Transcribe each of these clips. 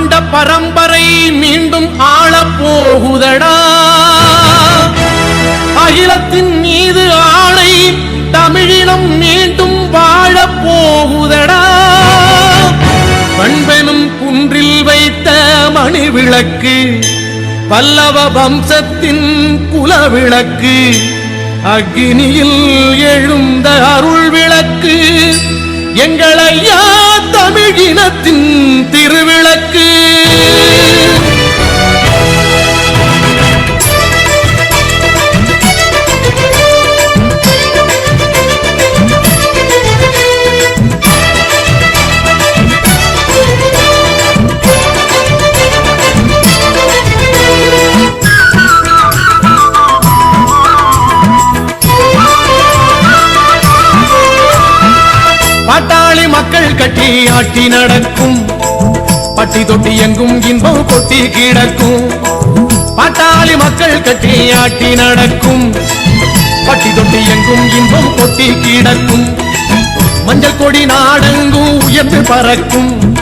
ஆண்ட பரம்பரை மீண்டும் ஆளப் போகுதடா அகிலத்தின் மீது ஆணை தமிழினம் மீண்டும் வாழப் போகுதடா பண்பெனும் குன்றில் வைத்த மணி விளக்கு பல்லவ வம்சத்தின் குலவிளக்கு அக்னியில் எழுந்த அருள் விளக்கு எங்கள் ஐயா தமிழினத்தின் திருவிளக்கு. கட்டி ஆட்டி நடக்கும். பட்டி தொட்டி எங்கும் இன்பம் கொட்டி கிடக்கும். பட்டாளி மக்கள் கட்டி ஆட்டி நடக்கும். பட்டி தொட்டி எங்கும் இன்பம் கொட்டி கிடக்கும். மஞ்சள் கொடி நாடெங்கும் உயர்ந்து பறக்கும்.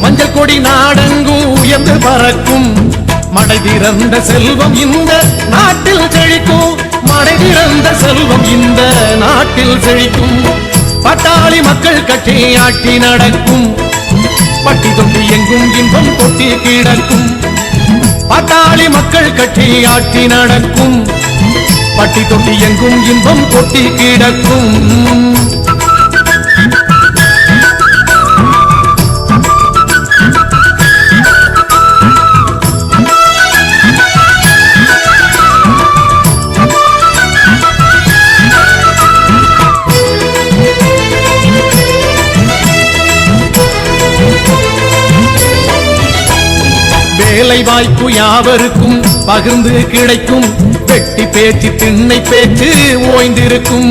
மஞ்சள் கொடி நாடெங்கும் உயர்ந்து பறக்கும். மடை திறந்த செல்வம் இந்த நாட்டில் செழிக்கும். மடை திறந்த செல்வம் இந்த நாட்டில் செழிக்கும். பட்டாளி மக்கள் கட்டி ஆட்டி நடக்கும். பட்டி தொட்டி எங்கும் இன்பம் கொட்டி கிடக்கும். பட்டாளி மக்கள் கட்டி ஆட்டி நடக்கும். பட்டி தொட்டி எங்கும் இன்பம் கொட்டி கிடக்கும். வேலை வாய்ப்பு யாவருக்கும் பகிர்ந்து கிடைக்கும். வெட்டி பேச்சு திண்ணை பேச்சு ஓய்ந்திருக்கும்.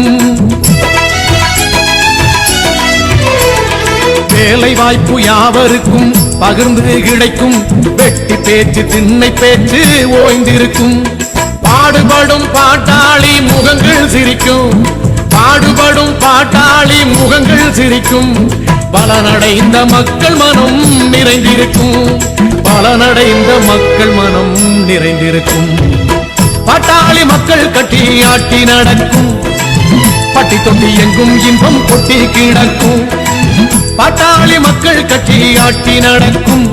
வேலை வாய்ப்பு யாவருக்கும் பகிர்ந்து கிடைக்கும். வெட்டி பேச்சு திண்ணை பேச்சு ஓய்ந்திருக்கும். பாடுபடும் பாட்டாளி முகங்கள் சிரிக்கும். பாடுபடும் பாட்டாளி முகங்கள் சிரிக்கும். பலனடைந்த மக்கள் மனம் நிறைந்திருக்கும். பலனடைந்த மக்கள் மனம் நிறைந்திருக்கும். பட்டாளி மக்கள் கட்டி ஆட்டி நடக்கும். பட்டி தொட்டி எங்கும் இன்பம் கொட்டி கிடக்கும். பட்டாளி மக்கள் கட்டி ஆட்டி நடக்கும்.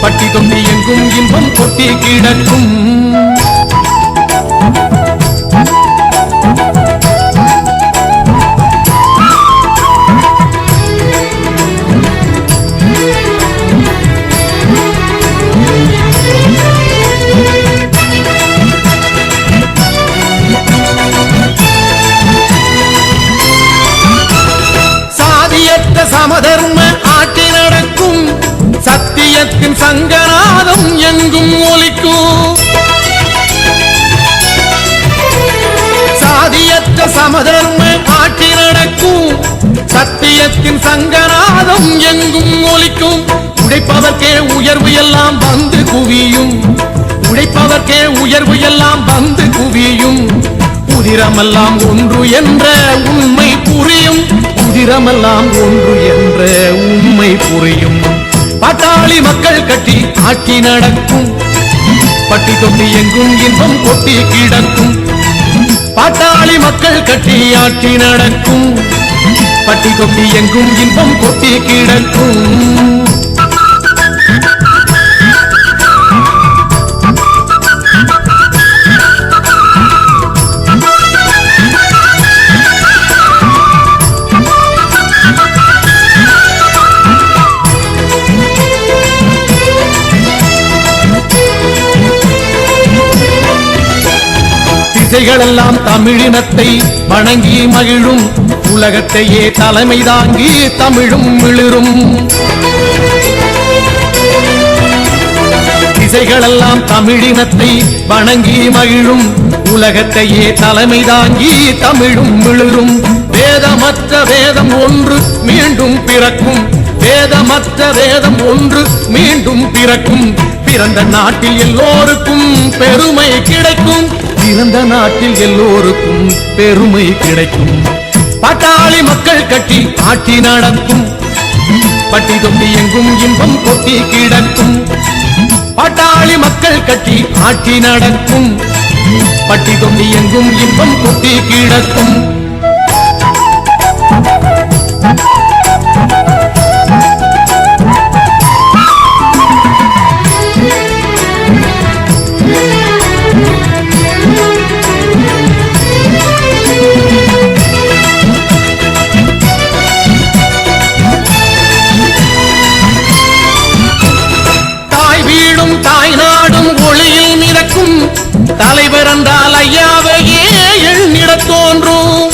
பட்டி தொட்டி எங்கும் இன்பம் கொட்டி கிடக்கும். சத்தியத்தின் சங்கநாதம் எங்கும் ஒலிக்கும். உழைப்பதற்கே உயர்வு எல்லாம் வந்து குவியும். உழைப்பதற்கே உயர்வு எல்லாம் வந்து குவியும். உதிரமெல்லாம் ஒன்று என்ற உண்மை புரியும். உதிரமெல்லாம் ஒன்று என்ற உண்மை புரியும். பட்டாளி மக்கள் கட்டி ஆட்சி நடக்கும். பட்டி தொட்டி எங்கும் இன்பம் கொட்டி கிடக்கும். பாட்டாளி மக்கள் கட்டி ஆட்சி நடக்கும். கொட்டி எங்கும் இன்பம் கொட்டி கிடக்கும். திசைகளெல்லாம் தமிழினத்தை வணங்கி மகிழும் உலகத்தையே தலைமை தாங்கி தமிழும் மிளிரும். திசைகளெல்லாம் தமிழினத்தை வணங்கி மகிழும். உலகத்தையே தலைமை தாங்கி தமிழும் மிளிரும். வேதமற்ற வேதம் ஒன்று மீண்டும் பிறக்கும். வேதமற்ற வேதம் ஒன்று மீண்டும் பிறக்கும். பிறந்த நாட்டில் எல்லோருக்கும் பெருமை கிடைக்கும். பிறந்த நாட்டில் எல்லோருக்கும் பெருமை கிடைக்கும். பாட்டாளி மக்கள் கட்டி ஆட்சி நடக்கும். பட்டி தொட்டி எங்கும் இன்பம் கொட்டி கிடக்கும். பாட்டாளி மக்கள் கட்டி ஆட்சி நடக்கும். பட்டி தொட்டி எங்கும் இன்பம் கொட்டி கிடக்கும். தலைவர் என்றால் ஐயாவையே எண்ணிட தோன்றும்.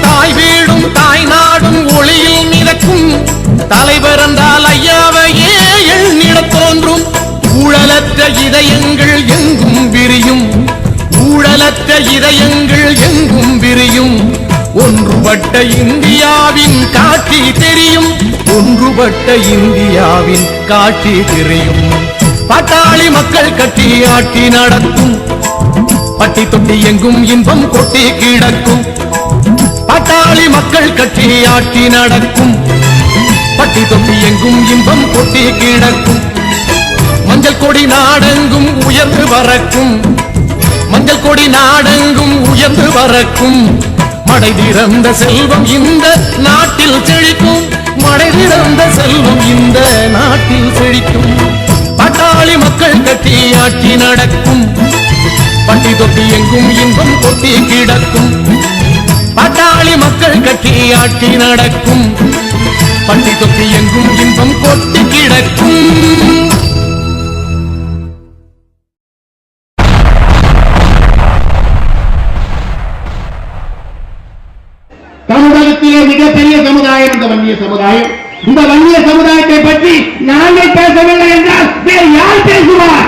தாய் வீடும் தாய் நாடும் ஒளியில் மிதக்கும். தலைவர் என்றால் ஐயாவையே எண்ணிட தோன்றும். ஊழலற்ற இதயங்கள் எங்கும் விரியும். ஊழலற்ற இதயங்கள் எங்கும் விரியும். ஒன்றுபட்ட இந்தியாவின் காட்சி தெரியும். ஒன்றுபட்ட இந்தியாவின் காட்சி தெரியும். பாட்டாளி மக்கள் கட்டி ஆட்டி நடக்கும். பட்டி தொட்டி எங்கும் இன்பம் கொட்டி கிடக்கும். பாட்டாளி மக்கள் கட்டி ஆட்டி நடக்கும். பட்டி தொட்டி எங்கும் இன்பம் கொட்டி கிடக்கும். மஞ்சள் கொடி நாடெங்கும் உயர்ந்து வரக்கும் மஞ்சள் கொடி நாடெங்கும் உயர்ந்து வரக்கும் மடை திறந்த செல்வம் இந்த நாட்டில் செழிக்கும். மடை திறந்த செல்வம் இந்த நாட்டில் செழிக்கும். பட்டாளி மக்கள் கட்டி ஆட்சி நடக்கும். பட்டி தொட்டி எங்கும் இன்பம் கொட்டி கிடக்கும். பட்டாளி மக்கள் கட்டி ஆட்சி நடக்கும். பட்டி தொட்டி எங்கும் இன்பம் கொட்டி கிடக்கும். தமிழகத்திலே மிகப்பெரிய சமுதாயம் இந்த வன்னிய சமுதாயம். இந்த வன்னிய சமுதாயத்தை பற்றி நாங்கள் பேசவில்லை என்றால் வேறு யார் பேசுவார்?